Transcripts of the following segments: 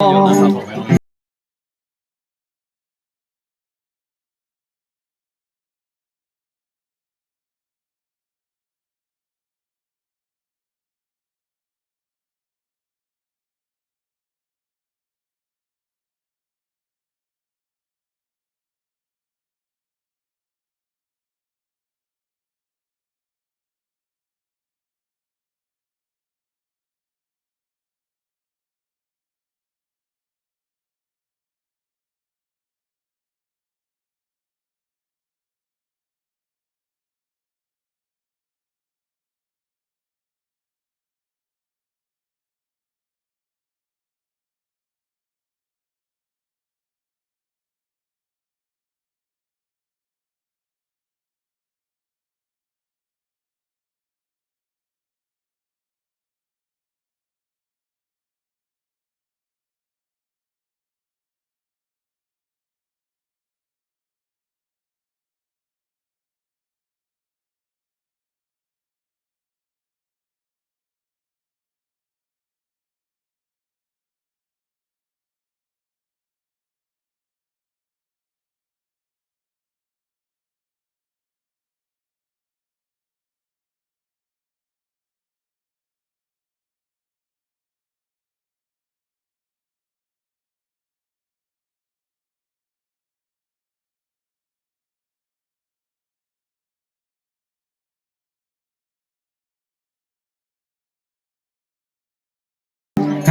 Oh.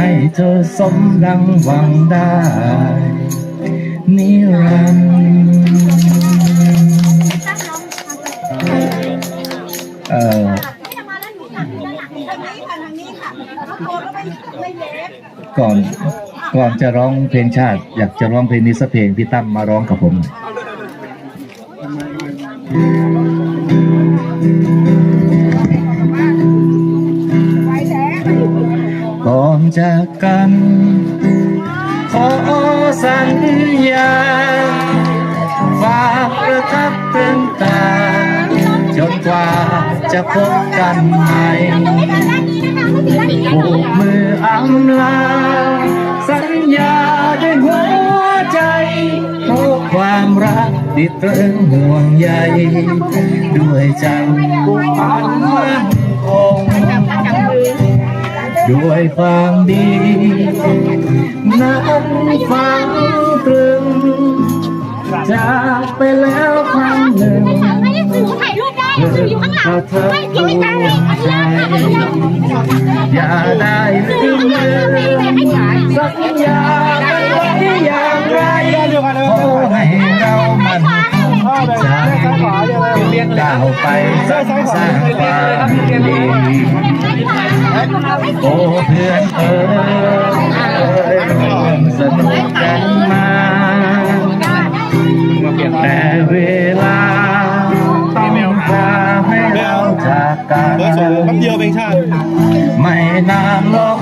ให้เธอสมดังหวังได้นิรันดร์เอ่อก่อนก่อนจะร้องเพลงชาติ อยากจะร้องเพลงนี้สักเพลงพี่ตั้มมาร้องกับผม จากกัน ขอสัญญาฝากประทับตรึงตาจนกว่าจะพบกันใหม่ผูกมืออำลา สัญญาด้วยหัวใจทุกความรักที่ตรึงห่วงใยด้วยใจผูกพันมั่นคง ด้วยความดีนั้นฟังตรึงจากไปแล้วครั้งหนึ่งถ่ายรูปได้สื่ออยู่ข้างหลังไม่พี่ไม่ตั้งเลยอันนี้ค่ะอันนี้อย่าได้ลืมสัญญากันไว้อย่างไรขอให้เรามัน จากก้าวไปสร้างสร้างความดีโอ้เพื่อนเอ๋ยร่วมสนุกกันมาแต่เวลาต้องพาให้เราจากกันไม่นานหรอก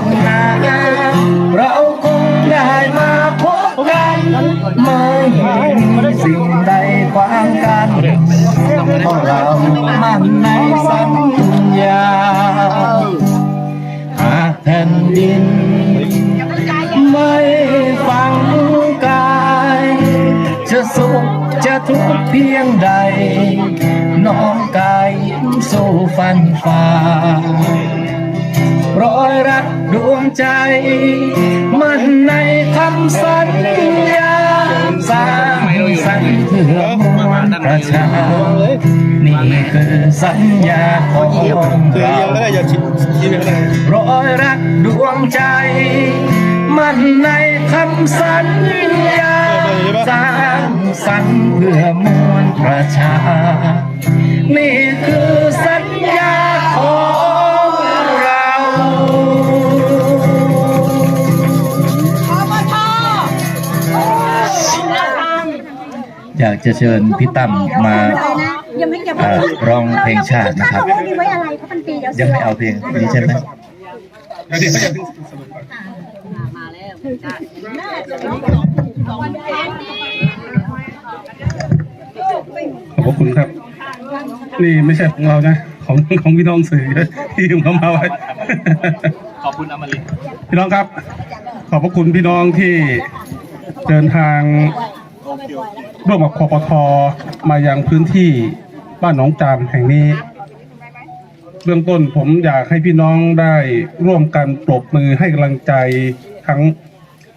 ดิน ไม่ฟังกาย จะสุขจะทุกข์เพียงใด น้องกายยิ้มสู้ฟันฝ่ารอยรักดวงใจ มันในคำสัญ วลประชานี่คือสัญญาของคือเราเดียวก็ได้อย่าชิดชิดก็ได้รอยรักดวงใจ มันในคำสัญญาสร้างสรรค์เพื่อมวลประชา นี่คือ จะเชิญพี่ตั้มมายังไม่ยังเอ่อร้องเพลงชาตินะครับเราไม่ไว้อะไรเพราะมันปีเดียวยังไม่เอาเพลงนี้ใช่ไหมเดี๋ยวเขาจะถึงขอบคุณครับ นี่ไม่ใช่ของเรานะ ของของพี่น้องสื่อที่ยืมเขามาไว้ขอบคุณอมรินทร์พี่น้องครับ ขอบพระคุณพี่น้องที่เดินทาง ร่วมกับคอปทมายังพื้นที่บ้านหนองจานแห่งนี้ เบื้องต้นผมอยากให้พี่น้องได้ร่วมกันปรบมือให้กำลังใจทั้ง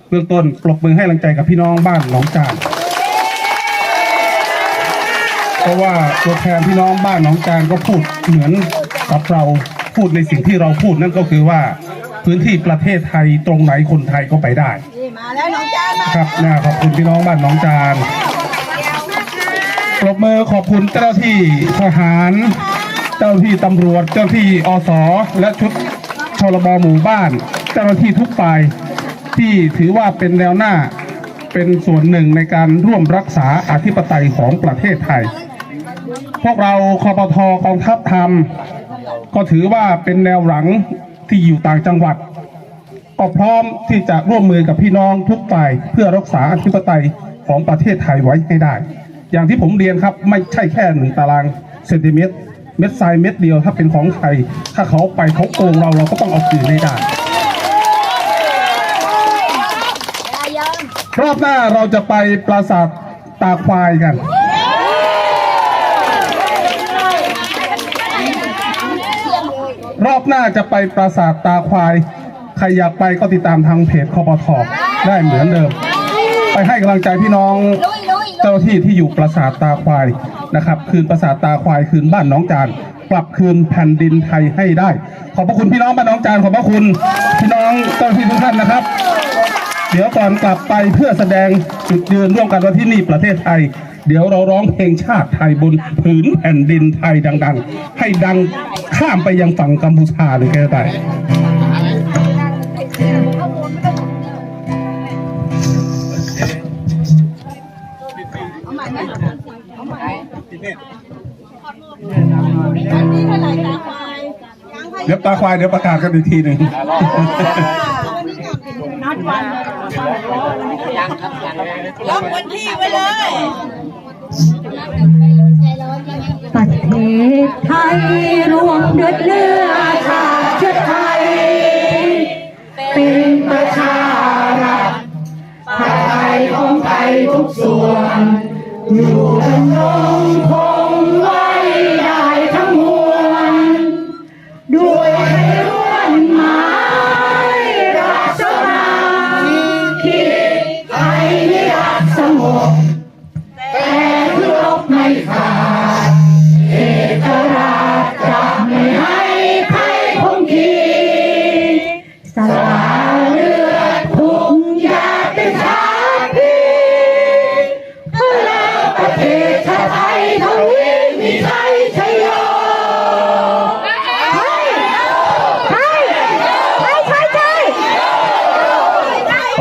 เบื้องต้นปรบมือให้กำลังใจกับพี่น้องบ้านหนองจานเพราะว่าตัวแทนพี่น้องบ้านหนองจานก็พูดเหมือนกับเราพูดในสิ่งที่เราพูดนั่นก็คือว่าพื้นที่ประเทศไทยตรงไหนคนไทยก็ไปได้ มาแล้วน้องจานครับนะขอบคุณพี่น้องบ้านหนองจาน ปรบมือขอบคุณเจ้าที่ทหาร เจ้าที่ตำรวจ เจ้าที่อสและชุดชลบหมู่บ้าน เจ้าหน้าที่ทุกฝ่าย ที่ถือว่าเป็นแนวหน้าเป็นส่วนหนึ่งในการร่วมรักษาอธิปไตยของประเทศไทย พวกเราคอปทกองทัพธรรม ก็ถือว่าเป็นแนวหลังที่อยู่ต่างจังหวัด ก็พร้อมที่จะร่วมมือกับพี่น้องทุกฝ่ายเพื่อรักษาอธิปไตยของประเทศไทยไว้ให้ได้ อย่างที่ผมเรียนครับไม่ใช่แค่หนึ่งตารางเซนติเมตร เม็ดทรายเม็ดเดียวถ้าเป็นของไทยถ้าเขาไปเขาโกงเราเราก็ต้องเอาคืนให้ได้รอบหน้าเราจะไปปราสาทตาควายกัน รอบหน้าจะไปปราสาทตาควาย ใครอยากไปก็ติดตามทางเพจคอปทอได้เหมือนเดิม ไปให้กำลังใจพี่น้อง เจ้าที่ที่อยู่ปราสาทตาควายนะครับ คืนปราสาทตาควายคืนบ้านน้องจานกลับคืนแผ่นดินไทยให้ได้ ขอบพระคุณพี่น้องบ้านน้องจานขอบพระคุณพี่น้องเจ้าหน้าที่ทุกท่านนะครับ เดี๋ยวก่อนกลับไปเพื่อแสดงจุดยืนร่วมกันว่าที่นี่ประเทศไทย เดี๋ยวเราร้องเพลงชาติไทยบนผืนแผ่นดินไทยดัง ๆ ให้ดังข้ามไปยังฝั่งกัมพูชาเลยแค่ได้ เท่าไหร่ตาควายยังให้เดี๋ยวตาควายเดี๋ยวประกาศกันอีกทีหนึ่งวันนี้ก่อนนัดวันล็อกวันที่ไว้เลยประเทศไทยรวมด้วยเลือดชาติเชื้อไทย เป็นประชารัฐชาติไทยของไทยทุกส่วน อยู่ดำรงคง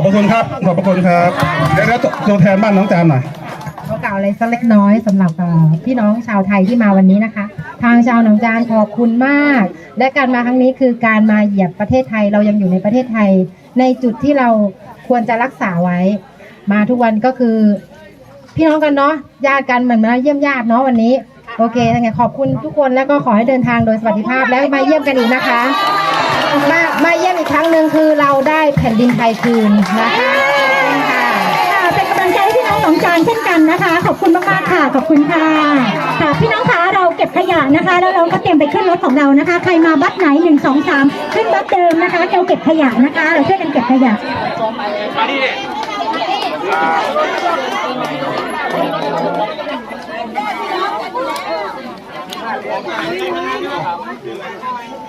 ระคุณครับ ขอบพระคุณครับเดี๋ยวแล้วตัวแทนบ้านน้องจานหน่อยขอกล่าวอะไรสักเล็กน้อยสำหรับเอ่อพี่น้องชาวไทยที่มาวันนี้นะคะ ทางชาวหนองจานขอบคุณมาก และการมาครั้งนี้คือการมาเหยียบประเทศไทยเรายังอยู่ในประเทศไทย ในจุดที่เราควรจะรักษาไว้ มาทุกวันก็คือ พี่น้องกันเนาะญาติกันเหมือนมาเยี่ยมญาติเนาะวันนี้ โอเคยังไงขอบคุณทุกคนแล้วก็ขอให้เดินทางโดยสวัสดิภาพแล้วมาเยี่ยมกันอีกนะคะ มามาเยี่ยมอีกครั้งหนึ่งคือเราได้แผ่นดินไทยคืนนะคะขอบคุณค่ะค่ะเป็นกำลังใจให้พี่น้องหนองจานเช่นกันนะคะ ขอบคุณมากๆค่ะ ขอบคุณค่ะค่ะพี่น้องคะเราเก็บขยะนะคะ แล้วเราก็เตรียมไปขึ้นรถของเรานะคะ ใครมาบัสไหนหนึ่งสองสามขึ้นบัสเดิมนะคะเราเก็บขยะนะคะ เราช่วยกันเก็บขยะมา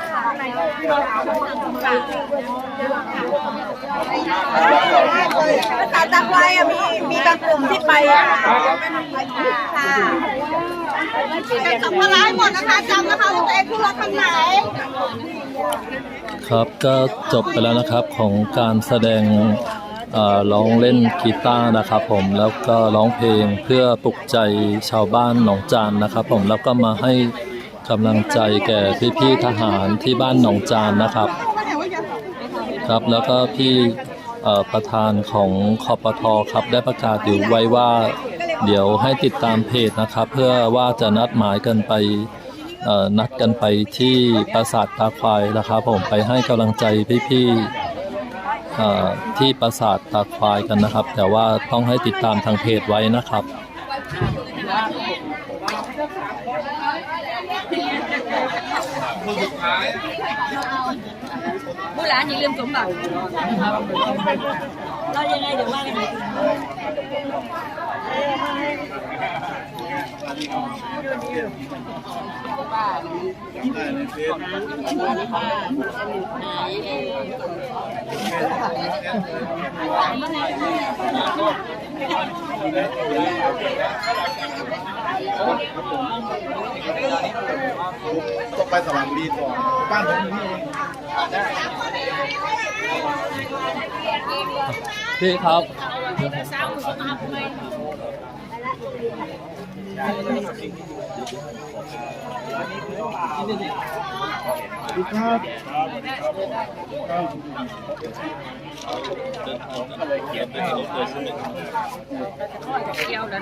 ภาษาตะควายอะมีมีบางกลุ่มที่ไปค่ะเป็นสัมภาระหมดนะคะจำนะคะว่าตัวเองขึ้นรถคันไหนครับก็จบไปแล้วนะครับของการแสดงร้องเล่นกีตาร์นะครับผมแล้วก็ร้องเพลงเพื่อปลุกใจชาวบ้านหนองจานนะครับผมแล้วก็มาให้ กำลังใจแก่พี่ๆทหารที่บ้านหนองจานนะครับ ครับแล้วก็พี่ประธานของคอปทอครับได้ประกาศอยู่ไว้ว่า เดี๋ยวให้ติดตามเพจนะครับ เพื่อว่าจะนัดหมายกันไปนัดกันไปที่ปราสาทตาควายนะครับผมไปให้กำลังใจพี่ๆเอ่ที่ปราสาทตาควายกันนะครับ แต่ว่าต้องให้ติดตามทางเพจไว้นะครับ Bố lá những liên cũng bằng Lo như ngay được mang này không bỏ ผู้ร้านอย่าลืมสมบัติเรายังไงเดี๋ยวว่ากัน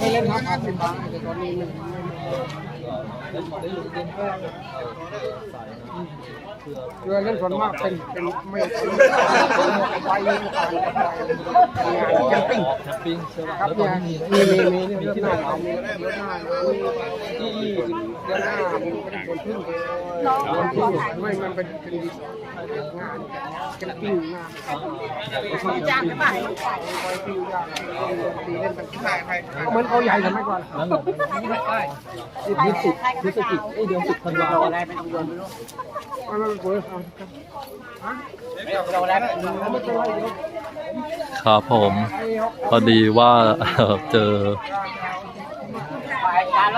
คยเล่นทักอาสิบบาทแต่ตอนนี้มันเรือเล่นส่วนมากเป็นเป็นไม่เป็นไปงานแคมปิ้งแฮปปี้ใช่ไหมครับเนี่ยมีมีมีมีที่หน้าเราเดือนหน้าที่ ดือนหน้ามันเป็นคนพึ่งคนพึ่งไม่มันเป็นเป็นงานแคมปิ้งงานจ้างไหมไปฟิวยากตีเล่นกันเหมือนเขาใหญ่สมัยก่อนนั่นแหละพฤศจิกพฤศจิกไอเดือนสิบธันวาอะไรไม่ต้องเดินไม่ไม่ไม่ครับผม พอดีว่าเจอ